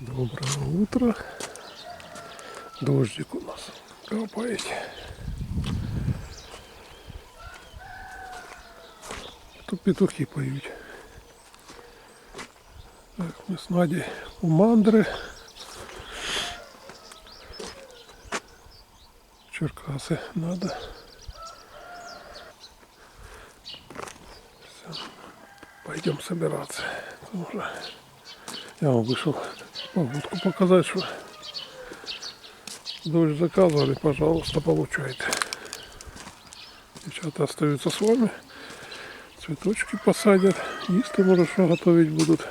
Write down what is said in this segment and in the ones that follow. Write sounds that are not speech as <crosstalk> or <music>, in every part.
Доброе утро. Дождик у нас капает. Тут петухи поют. Так, ми з Наді у мандри. В Черкаси надо. Все. Пойдем собираться. Я вам вышел погодку показать, что дождь заказывали, пожалуйста, получайте. Девчата остаются с вами. Цветочки посадят. Если, что готовить будут.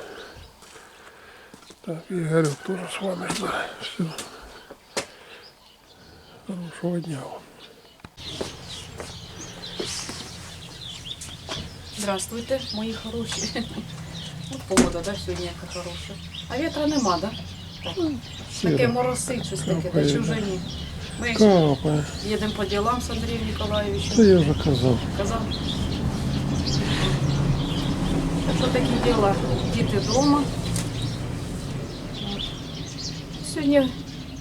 Так, Игорек тоже с вами. Да, все. Хорошего дня вам. Здравствуйте, мої хороші. От погода, да, сьогодні яка хороша. А вітра нема, да? Так. Таке Сіро. моросить, таке, та чи вже ні. Ми Капає. їдемо по ділам з Андрієм Це Ніколаєвичем. я вже казав. Казав. Так що такі діла. Діти вдома. От. Сьогодні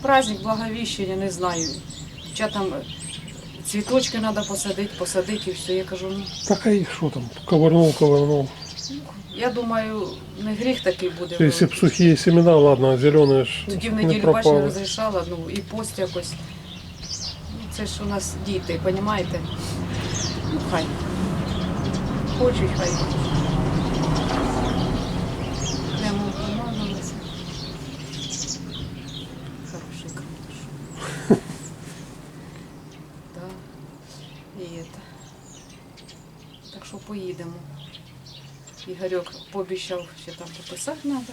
праздник Благовіщення, не знаю. Дівчатам цвіточки треба посадити, посадити і все. Я кажу, ну. Так а і що там? Ковырнул, ковырнул. Я думаю, не гріх такий буде. Якщо б сухі семена, ладно, а зелені ж Тоді в не неділю бач не розрішала, ну і пост якось. Ну, це ж у нас діти, розумієте? Ну, хай. Хочуть, хай. Прямо помазалися. Хороший круто. Да. І это. Так що поїдемо. Ігорьок пообіцяв, що там пописати треба.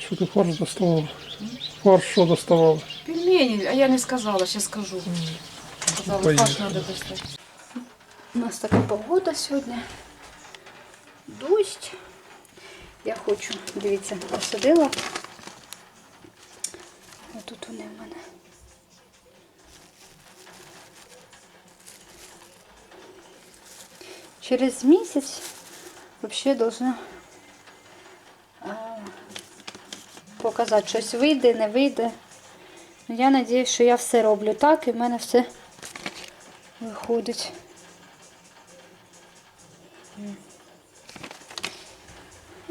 Что ты фарш доставал? Фарш что доставал? Пельмені, а я не сказала, ще скажу. Сказала, фарш треба достати. У нас така погода сьогодні. Дощ. Я хочу, дивіться, посадила. Тут вони в мене. Через місяць взагалі должна показати, щось вийде, не вийде. Ну, я сподіваюся, що я все роблю так і в мене все виходить.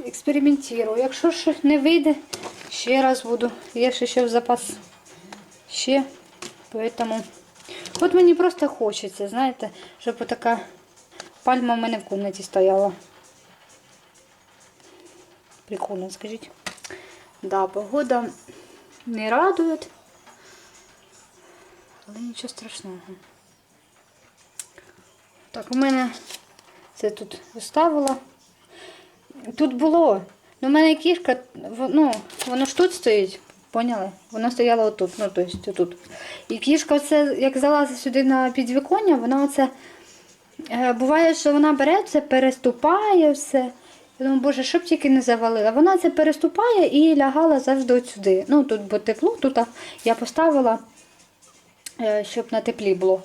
Експериментую. Якщо ж не вийде, ще раз буду. Є ще в запас. Ще. Поэтому. От мені просто хочеться, знаєте, щоб така пальма в мене в кімнаті стояла. Прикольно, скажіть. Да, погода не радує. Але нічого страшного. Так, у мене це тут виставила. Тут було. Ну, у мене кішка, ну, воно ж тут стоїть, поняли? Воно стояло отут, ну, тобто тут. І кішка, оце, як залазить сюди на підвіконня, вона оце. Е, буває, що вона бере це, переступає все. Я думаю, боже, щоб тільки не завалила. Вона це переступає і лягала завжди от сюди. Ну, тут бо тепло, тут я поставила, е, щоб на теплі було.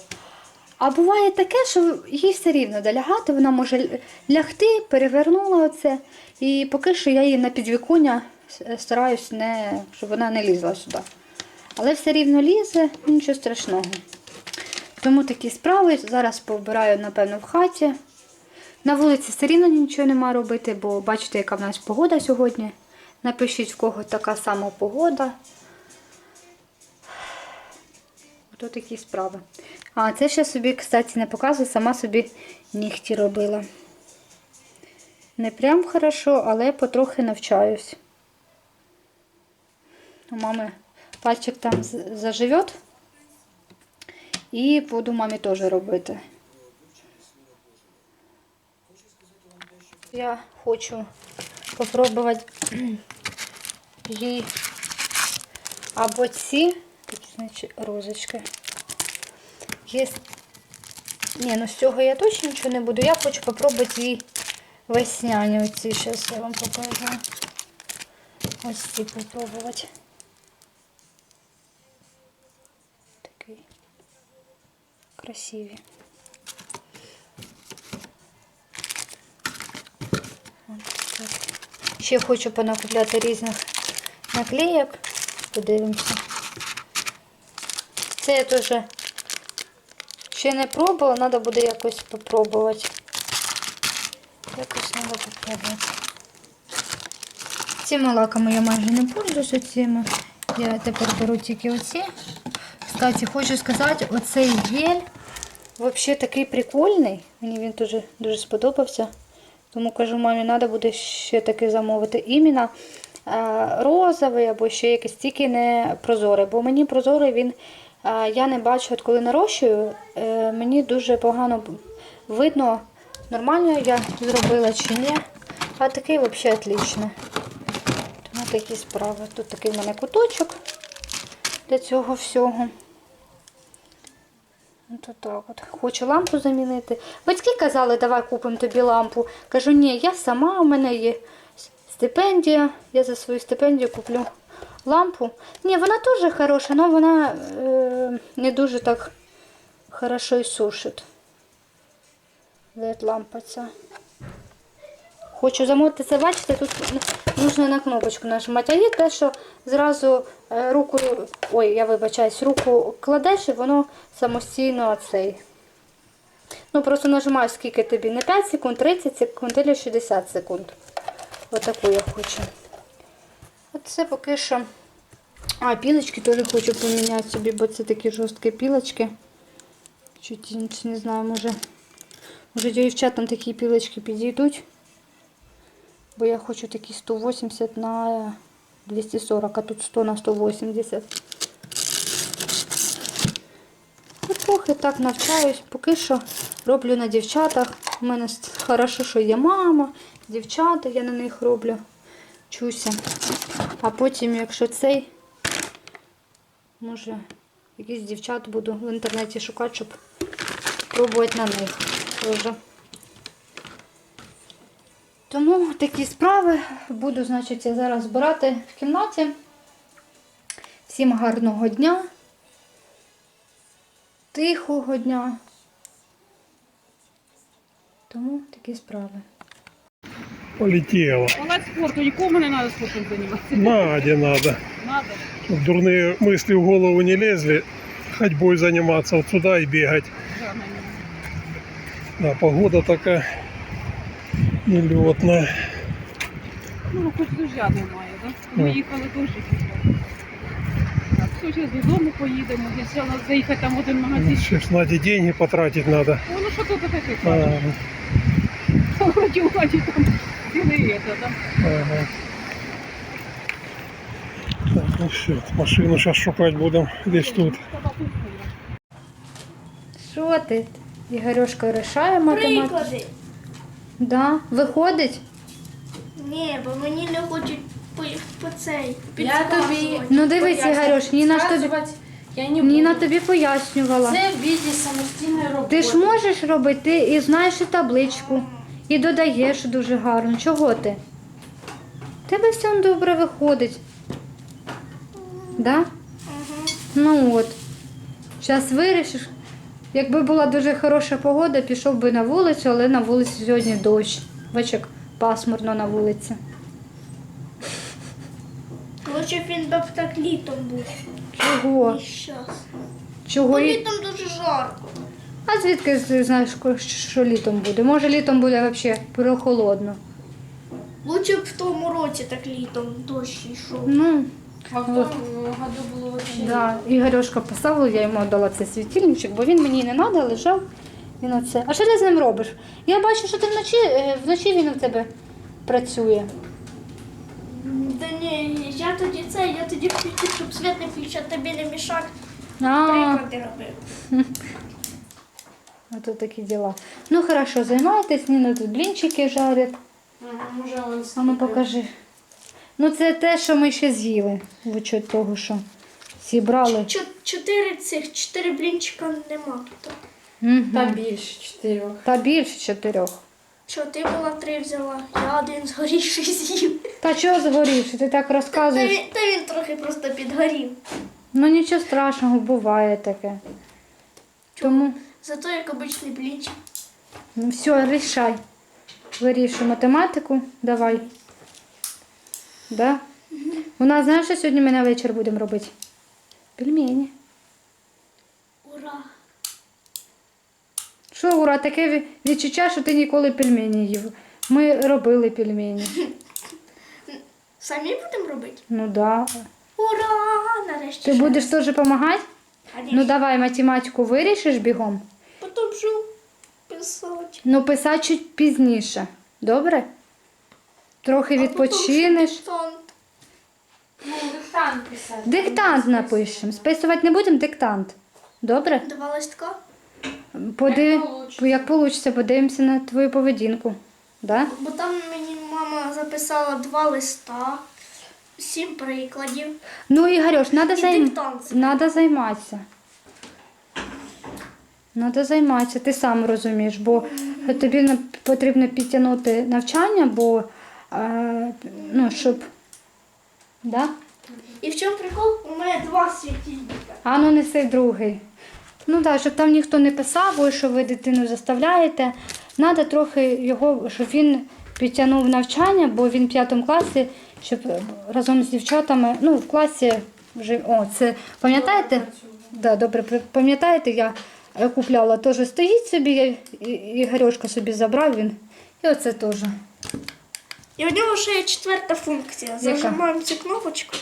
А буває таке, що їй все рівно де лягати, вона може лягти, перевернула оце. І поки що я її на підвіконня с- стараюсь, не, щоб вона не лізла сюди. Але все рівно лізе, нічого страшного. Тому такі справи. Зараз побираю, напевно, в хаті. На вулиці все рівно нічого нема робити, бо бачите, яка в нас погода сьогодні. Напишіть, в кого така сама погода. Ото такі справи. А, це ще собі, кстати, не показую, сама собі нігті робила. Не прям хорошо, але потрохи навчаюсь. У мами пальчик там заживет. І буду мамі теж робити. Я хочу попробувати <clears throat> їй або ці, розочки. Є... Ні, ну з цього я точно нічого не буду. Я хочу попробувати їй весняні оці. Зараз я вам покажу. Ось ці попробувати. Такий красиві. От так. Ще хочу понакупляти різних наклеїк. Подивимося. Це я теж ще не пробувала, треба буде якось попробувати. Якось треба попробувати. Цими лаками я майже не пользуюся цими. Я тепер беру тільки оці. Кстати, хочу сказати, оцей гель взагалі такий прикольний. Мені він дуже, дуже сподобався. Тому кажу, мамі, треба буде ще таки замовити. Іменно розовий або ще якийсь тільки не прозорий. Бо мені прозорий він, я не бачу, от коли нарощую, е, мені дуже погано видно, нормально я зробила чи ні. А такий взагалі отлично. Тому такі справи. Тут такий в мене куточок для цього всього. От так от. Хочу лампу замінити. Батьки казали, давай купимо тобі лампу. Кажу, ні, я сама, у мене є стипендія. Я за свою стипендію куплю лампу. Ні, вона теж хороша, але вона е, не дуже так хорошо і сушить. LED лампа ця. Хочу замовити це, бачите, тут нужно на кнопочку нажимати. А є те, що зразу е, руку, ой, я вибачаюсь, руку кладеш і воно самостійно цей. Ну, просто нажимаю, скільки тобі, не 5 секунд, 30 секунд або 60 секунд. Отаку я хочу. Оце поки що. А, пілочки теж хочу поміняти собі, бо це такі жорсткі пілочки. Чуть не знаю, може. Може дівчатам такі пілочки підійдуть. Бо я хочу такі 180 на 240, а тут 100 на 180. Ну, трохи так навчаюсь. Поки що роблю на дівчатах. У мене хорошо, що є мама, дівчата, я на них роблю. Чуся. А потім, якщо цей, може, якісь дівчат буду в інтернеті шукати, щоб пробувати на них теж. Тому такі справи буду, значить, я зараз збирати в кімнаті. Всім гарного дня, тихого дня. Тому такі справи. Полетела. Палац спорту, нікому не треба спортом займатися. Наде надо. Надо. Дурные мысли в голову не лезли. Ходьбой заниматься вот сюда и бегать. Да, погода такая нелетная. Ну, хоч дождя немає, так? Ми Ну. їхали дуже пізно. Так, все, зараз додому поїдемо. Я хотіла заїхати там в один магазин. Сейчас Наде деньги потратить надо. О, ну що тут таке А, кажуть? <laughs> Вроді вроді там цілий це, так? ага. Так, ну все, машину сейчас шукать будем десь тут. Що ти? Ігорюшка рішає математику? Да. Виходить? Ні, бо мені не хочуть по, по цей Я тобі- Ну дивись, Ігорюш, Ніна ж тобі, Сказувати Я не Ніна тобі пояснювала. Це в віді самостійної роботи. Ти ж можеш робити, ти і знаєш і табличку, і додаєш дуже гарно. Чого ти? Тебе все добре виходить. Да? Ну от. Зараз вирішиш. Якби була дуже хороша погода, пішов би на вулицю, але на вулиці сьогодні дощ. Бач, як пасмурно на вулиці. Лучше б він б так літом був. Чого? І щас. Чого? Бо літом дуже жарко. А звідки ти знаєш, ко- що літом буде? Може літом буде взагалі прохолодно. Лучше б в тому році так літом дощ йшов. Ну, А в тому году було взагалі. Да, Ігорюшка поставила, я йому дала цей світильничок, бо він мені не треба, лежав. Він оце. А що ти з ним робиш? Я бачу, що ти вночі, е, вночі він у тебе працює. Та ні, я тоді це, я тоді включив, щоб світ не включав, тобі не мішак. А, Приклади робив. <laughs> ото такі діла. Ну хорошо, займайтесь, Ніна тут блінчики жарять. Ага, може, он А ну покажи. Ну це те, що ми ще з'їли. Вичуть того, що зібрали. Чо- Чотири цих, чотири блінчика нема тут. Мгм. Та більше чотирьох. Та більше чотирьох. Що, ти була три взяла, я один згорівший з'їв. Та чого згорівши? Ти так Та розказуєш. він, та він трохи просто підгорів. Ну нічого страшного, буває таке. Тому. Зато як обичний блінчик. Ну все, рішай. Вирішуй математику. Давай. Да? У нас, знаєш, що сьогодні ми на вечір будемо робити? Пельмені. Ура! Що, Ура, таке відчуття, що ти ніколи пельмені їв. Ми робили пельмені. <laughs> Самі будемо робити? Ну да. Ура! Нарешті. Ти будеш теж допомагати? Ну давай математику вирішиш бігом. Потім жу писати. Ну писати чуть пізніше. Добре? Трохи відпочинеш. Диктант. Ну, диктант писати. Диктант напишемо. Списувати не будемо, диктант. Добре? Два листка. Подив... Як вийде, подивимося на твою поведінку. Да? Бо там мені мама записала два листа, сім прикладів. Ну, Ігорюш, треба І займ... надо займатися. Надо займатися, ти сам розумієш, бо тобі потрібно підтягнути навчання, бо ну, щоб. Да? І в чому прикол? У мене два світильника. А ну неси другий. Ну так, щоб там ніхто не писав, ой, що ви дитину заставляєте. Треба трохи його, щоб він підтягнув навчання, бо він в п'ятому класі, щоб разом з дівчатами, ну, в класі вже. О, це пам'ятаєте? Да, добре, пам'ятаєте, я купляла теж стоїть собі, і, Ігорьошка собі забрав він. І оце теж. І у нього ще є четверта функція. Зажимаємо цю кнопочку.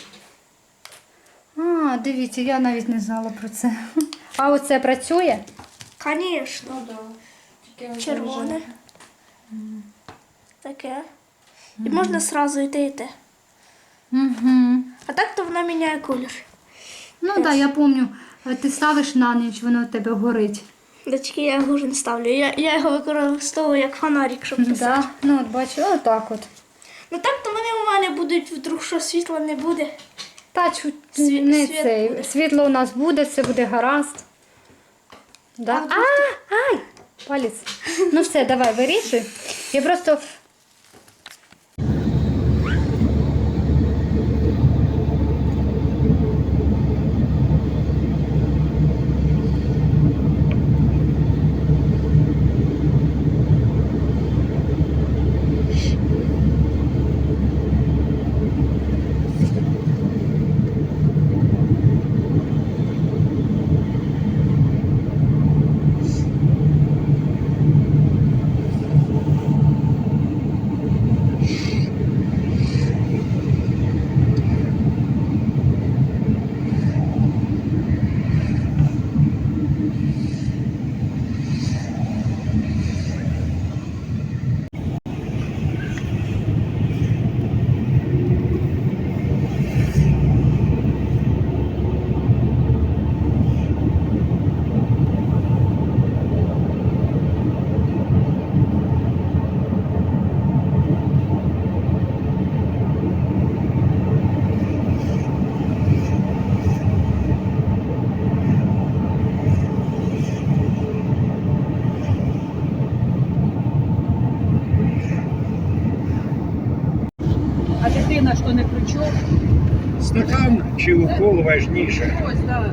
А, дивіться, я навіть не знала про це. А оце працює? Звісно. Ну, да. Червоне. Таке. І можна сразу йти йти. Угу. А так то вона міняє колір. Ну так, да, я пам'ятаю, ти ставиш на ніч, воно в тебе горить. Дочки я його вже не ставлю. Я, я його використовую як фонарик, щоб писати. Да? Ну, от бачу, отак от. Ну так то вони у мене будуть вдруг, що світла не буде. Та чуть Сві- не світ цей. буде. Світло у нас буде, все буде гаразд. Да? А, ай! Палець. Ну все, давай, вирішуй. Я просто. А дитина що не крючок? Стакан чи укол важніше? Ось, да.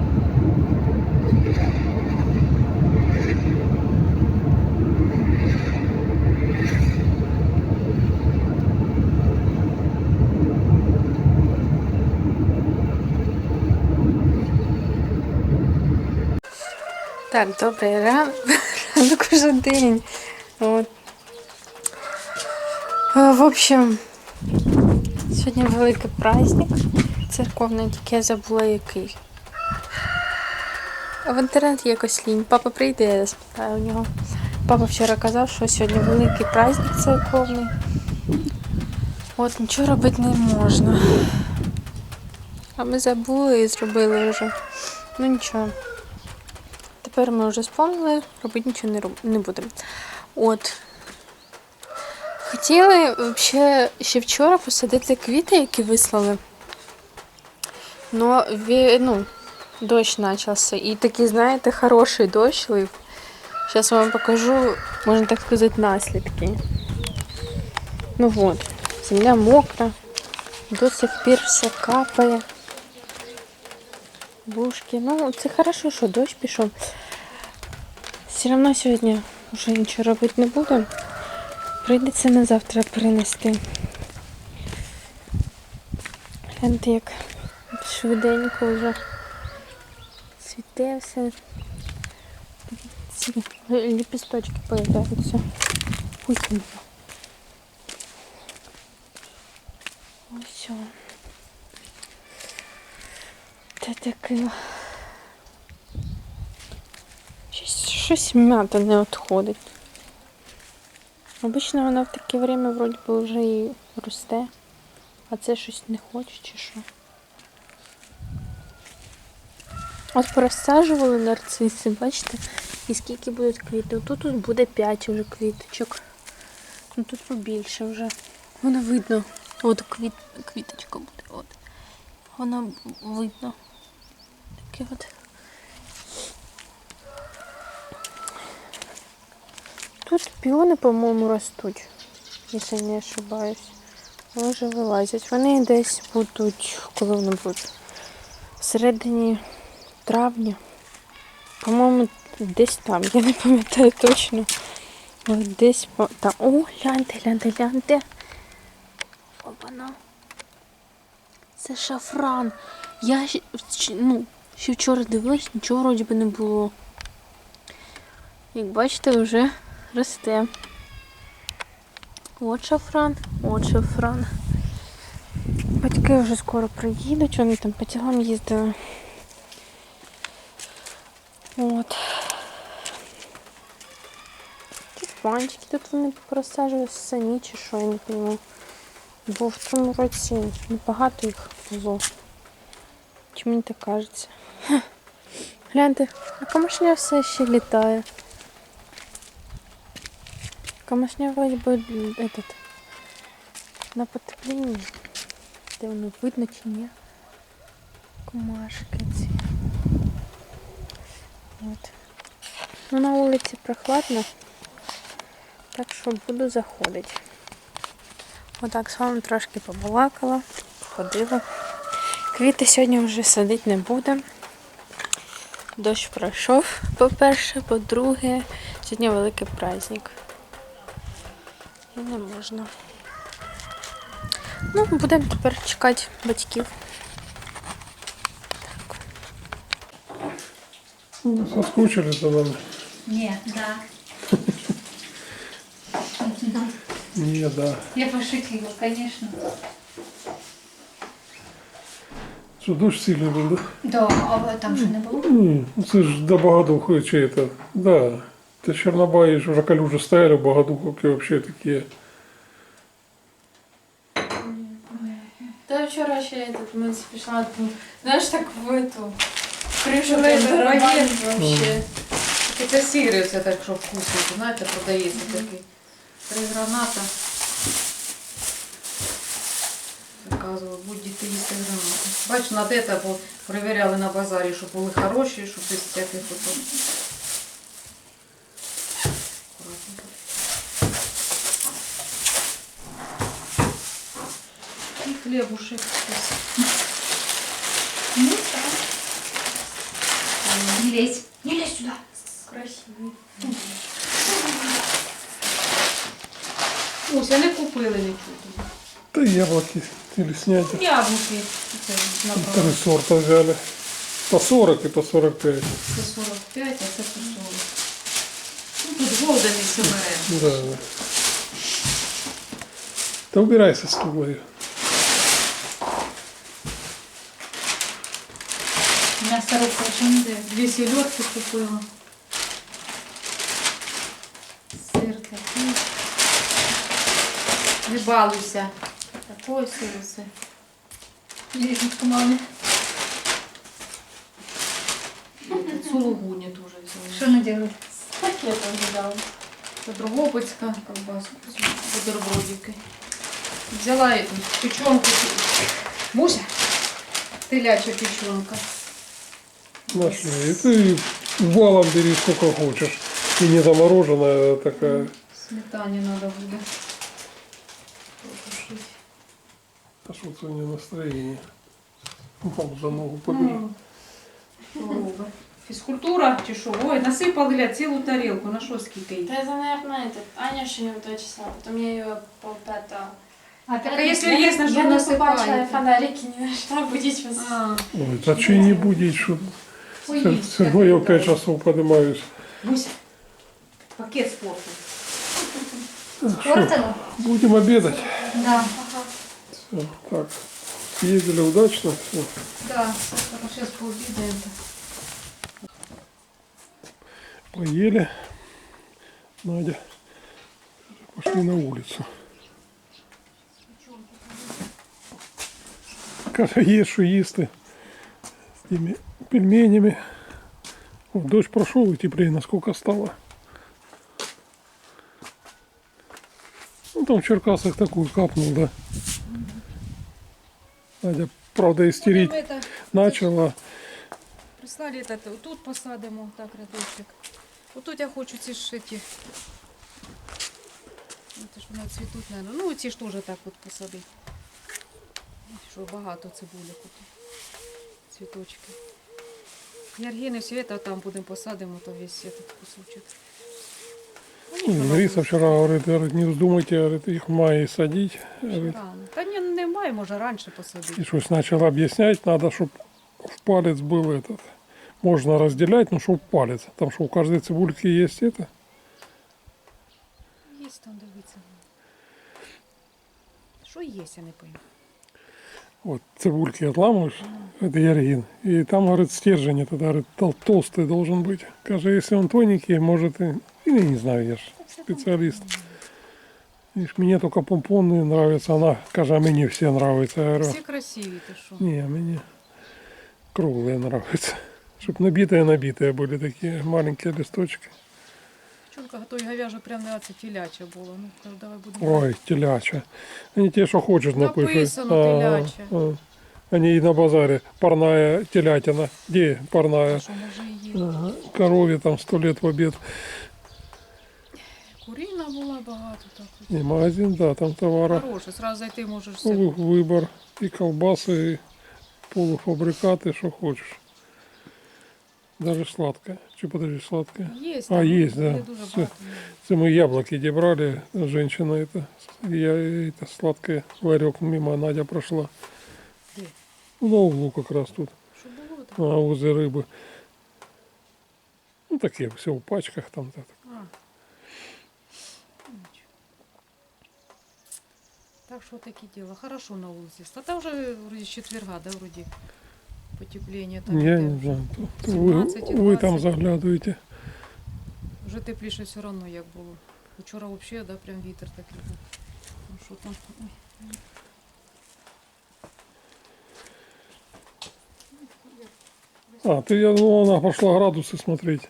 Так, добрий ран- <laughs> ранок уже день. От. Е, В общем, сьогодні великий праздник церковний, тільки я забула який. В інтернеті якось лінь. Папа прийде, я спитаю у нього. Папа вчора казав, що сьогодні великий праздник церковний. От нічого робити не можна. А ми забули і зробили вже. Ну нічого. Тепер ми вже спомнили, робити нічого не, роб... не будемо. От. Хотіли взагалі ще вчора посадити квіти, які вислали. Но ну, дощ почався. І такий, знаєте, хороший дощ лив. Зараз вам покажу, можна так сказати, наслідки. Ну от, земля мокра, до сих пір все капає. Бушки. Ну, це хорошо, що дощ пішов. Все одно сьогодні вже нічого робити не будемо. Прийдеться на завтра принести. Гляньте, як швиденько вже цвіте все. Ці ліпісточки появляються. Вкусненько. Ось. Та таке. Щось, щось м'ята не відходить. Обично вона в таке время вроді би вже і росте, а це щось не хоче чи що. От порозсаджували нарциси, бачите, і скільки будуть квіти. Тут тут буде 5 вже квіточок. Ну тут побільше вже. Воно видно. От квіт, квіточка буде. От. Воно видно. Таке от. Тут піони, по-моєму, ростуть, якщо не ошибаюсь. Вони вже вилазять. Вони десь будуть, коли вони будуть? Всередині травня. По-моєму, десь там. Я не пам'ятаю точно. Десь там. О, гляньте, гляньте, гляньте. Опана. Це шафран. Я ну, ще вчора дивилась, нічого вроді би не було. Як бачите, вже росте. От шафран, от шафран. Батьки вже скоро приїдуть, вони там по ділам їздили. От. Тюльпанчики тут вони порозсаджували самі чи що, я не розумію. Бо в цьому році небагато їх було. Чи мені так кажеться? Гляньте, а камашня все ще літає. Камашня вроде бы этот на потеплении. Де воно видно чи ні? Комашки ці. От. Ну на вулиці прохладно. Так що буду заходити. Отак з вами трошки побалакала, ходила. Квіти сьогодні вже садити не будемо. Дощ пройшов, по-перше, по-друге, сьогодні великий праздник. І не можна. Ну, будемо тепер чекати батьків. Ну, Соскучили за нами. Ні, да. Ні, да. Я пошутила, звісно. Що дощ сильний був, да? Да, а там що не було? Ні, ну це ж до чи это, да. Це Чорнобаї ж вже калюжі стояли, Богодуховки вообще такі. Та вчора ще этот, ми пішла, ну, знаєш, так в эту крышу Дорогі вообще. Це сири, це так, що вкусно, знаєте, продається такий. Три граната. Заказували, будь-діти їсти гранати. Бач, на те по- перевіряли на базарі, щоб були хороші, щоб без всяких потом. І хлібушек. Ну так. Не лезь. Не лезь сюда. Красивий. Ось, а не купили нічого. Та яблоки или снять. Яблуки. Це набрали. Три сорта взяли. По 40 и по 45. Це 45, а це по 40. Ну, тут голден і все бере. Да. Та убирайся з тобою. Не. Дві сільотки купила. Сир такий. Не балуйся. Такой сир усе. Лежит маме. Сулугуні теж взяла. Что она делает? Пакетом взяла. Це Дрогобицька колбаску, бутербродики. Взяла эту печенку. Муся, теляча печенка. Нашли. И ты валом бери сколько хочешь. И не замороженная а такая. Сметані треба буде. Потушить. А что это не настроение? Мол, за ногу побежал. Що робить? Фізкультура чи що? Ой, насипали ля цілу тарілку. На що скільки їй? Та это, наверное, этот, Аня еще не в два часа, потом я ее полпятого Так, а якщо є, на що Я ви не побачила насипаєте? фонарики, не знайшла, будіть вас. А, Ой, та чи не будить, що поїдь. все одно я в 5 часов поднимаюсь. Буся, пакет спорту. Портину? Будем обедать. Да. Всё, так, съездили удачно. Все. Да. Сейчас пообідаємо. Поели. Надя. Пошли на улицу. Каже, є що їсти. З тими пельменями. О, дощ прошел и теплее, насколько стало. Ну там в Черкасах такую капнул, да. Надя, правда, истерить Это, начала. прислали это, тут посадимо, так, рядочок. Отут я хочу ці ж ті. Це ж вони цвітуть, наверное. Ну, ці ж теж так от посадити. Що багато цибулек тут. Цвіточки. Яргіни все это там будемо посадимо, то весь этот кусочек. Ну, нічого, Лариса вчера говорит, говорит, не вздумайте говорит, их в мае садить. Говорит, Рано. Та ні, немає, може раніше посадити. И что начала объяснять, надо, чтобы в палец был этот. Можно разделять, но чтобы палец. Там что у каждой цибульки есть это. Є там, дивіться. Що є, я не пойму. Вот цибульки отламываешь, это яргин. И там, говорит, стержень этот, говорит, тол- толстый должен быть. Каже, если он тоненький, может и... Или не знаю, я ж специалист. Видишь, мне только помпонные нравятся, она, каже, а мне все нравятся. Я говорю, Всі красиві, ти що? Не, мне круглые нравятся. Чтоб набитые-набитые были такие маленькие листочки. Чулка готові говяжу прям не це теляча була. Ну, то давай будемо. Ой, теляча. Они те, что хочешь, напишут. Написано А, теляча. а. Они и на базаре парная телятина. Где парная? Що може і є. Ага. Корове там сто лет в обед. Куріна була багато так. от. И магазин, да, там товара. Хороше, зразу зайти можеш все. Ну, Выбор. И колбасы, и полуфабрикаты, что хочешь. Даже сладкое. Че, подожди, сладкое? Є, А, є, да. Дуже Все. багато. Это мы яблоки где брали, женщина это, я это сладкое, ларек мимо Надя прошла. Где? Ну, на углу как раз тут, Що було так? на возле рыбы. Ну, такие, все в пачках там. Так. А. Ну, нічого. Так що такі діла. Хорошо на вулиці. Та там вже вроді з четверга, да, вроді потепління. Так, Я іде не вже. знаю, то- то вы, 17 и вы там 20. заглядываете. Вже тепліше все одно як було. Вчора взагалі, да, прям вітер такий був. Ну що там? Ой. А, ты, я думал, она пошла градусы смотреть.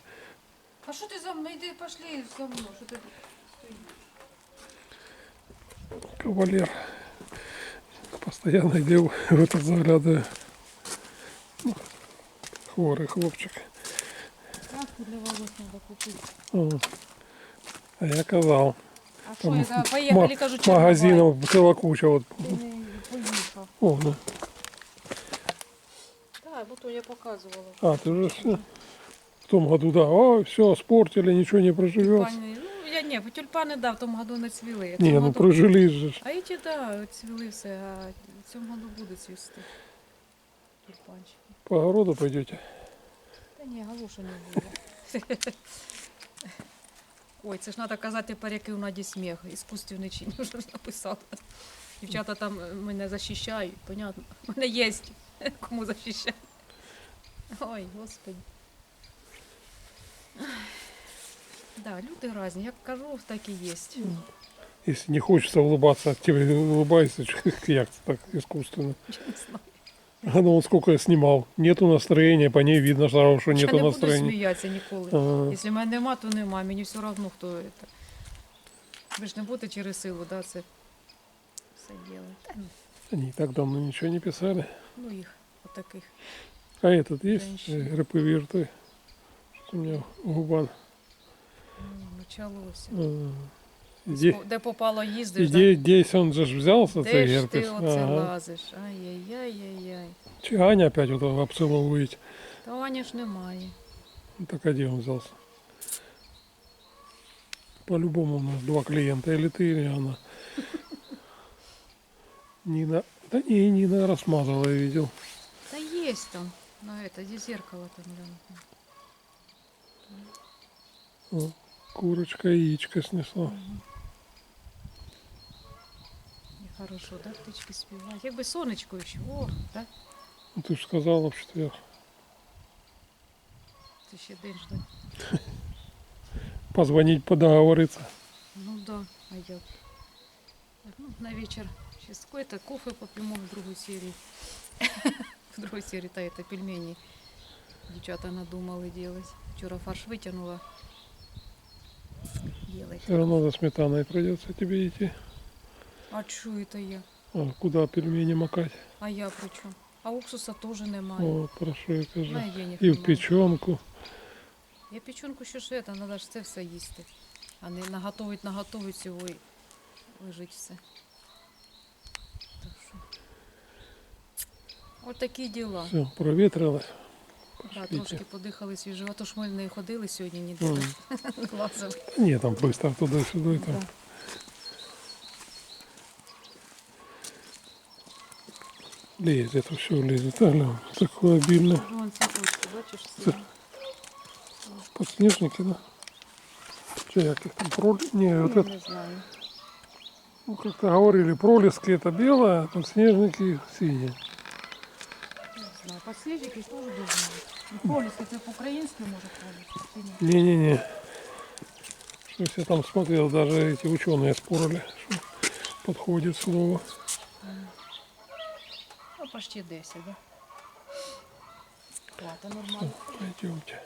А що ти за мною? Йди, пошли за мною. Що ти? Кавалер. Постоянно иди в в этот заглядываю. Ну, Хворый хлопчик. Краску для волос треба купити. Ага. А я казал. А що, Там я да, поїхали, ма- кажу, Чорнобай. Магазинов целая куча. Вот. Ти не поїхав. О, ну. Так, бо то я показувала. А, ты уже все. В том году, да. О, все, спортили, ничего не проживет. Тюльпани, ну я не, тюльпани, да, в тому году не цвіли. а в Не, цьому ну году- прожились же. ж. А эти, да, цвіли все, а в цьому году буде цвісти. Тюльпанчики. По огороду пойдете. Та ні, галуша не буде. <laughs> Ой, це ж треба казати тепер, який у Наді сміх. Іскусственний чин <laughs> вже ж написала. Дівчата там е, мене захищають, понятно. У мене є <laughs> кому захищати. Ой, господи. Ах. Да, люди різні, як кажу, так і є. Если не хочется улыбаться, тебе улыбайся, як це так искусственно. Я не знаю. А ну, вот сколько я снимал. Нету настроения, по ней видно сразу, что Я нету не буду настроения. сміятися ніколи. Ага. Якщо мене нема, то нема. Мені все одно, хто це. Ви ж не будете через силу, да, це все робити. Та ні, Они и так давно ничего не писали. ну їх, отаких. А этот есть? Женщины. Э, Репевир-то? Что у меня губан. Ну, Почалося. А, Где, Спо- Де попало їздиш, да? где, здесь он же ж взялся, де цей ж ти герпес? оце Ага. лазиш? Ай-яй-яй-яй-яй. Чи Аня опять вот обцеловывает. Та Аня ж немає. Ну, Так а где он взялся? По-любому у нас два клиента. Или ты, или она. <laughs> Нина, да не, Нина размазала, я видел. Да есть там. Но это, где зеркало там, глянь. О, курочка яичко снесла. І хорошо, да, птички співають. Якби сонечко ще. О, да? Ну, ты же сказала в четверг. Це ще день ждать. <laughs> Позвонить, подоговориться. Ну да, а як? Так, ну, на вечер сейчас какой-то кофе попьем в другой серии. <laughs> В другой серии та это пельмени. Дівчата надумали делать. Вчора фарш витягнула. Делай. Все равно за сметаной придется тебе идти. А що это я? А куда пельмени макать? А я при чому? А уксуса теж немає. О, прошу, я кажу. Знаю, денег И в немає. печенку. Я печенку що ж це, треба ж це все їсти. А не наготовить, наготовить всього і лежить все. Так що. От такі діла. Все, проветрилось. Да, трошки подихали свіжого, а то ж ми не ходили сьогодні ніде. Мгм. <laughs> Глазом. Не, там быстро туда-сюда. там. Да. Лезет, все лезет. А, глянь, такое обильное. Вон цвіточки, бачиш, Це- всі. Подснежники, да? Че, як их там проли... Не, вот Я это, не знаю. ну, как-то говорили, пролески это белое, а подснежники синие. Не знаю. Подснежники теж дуже бути. Ну, Проліски, це по-українськи може проліски. чи ні? Не-не-не. Что я там смотрел, даже эти ученые спорили, что подходит слово. Ну, Почти 10, да? Плата нормальна. Пойдемте.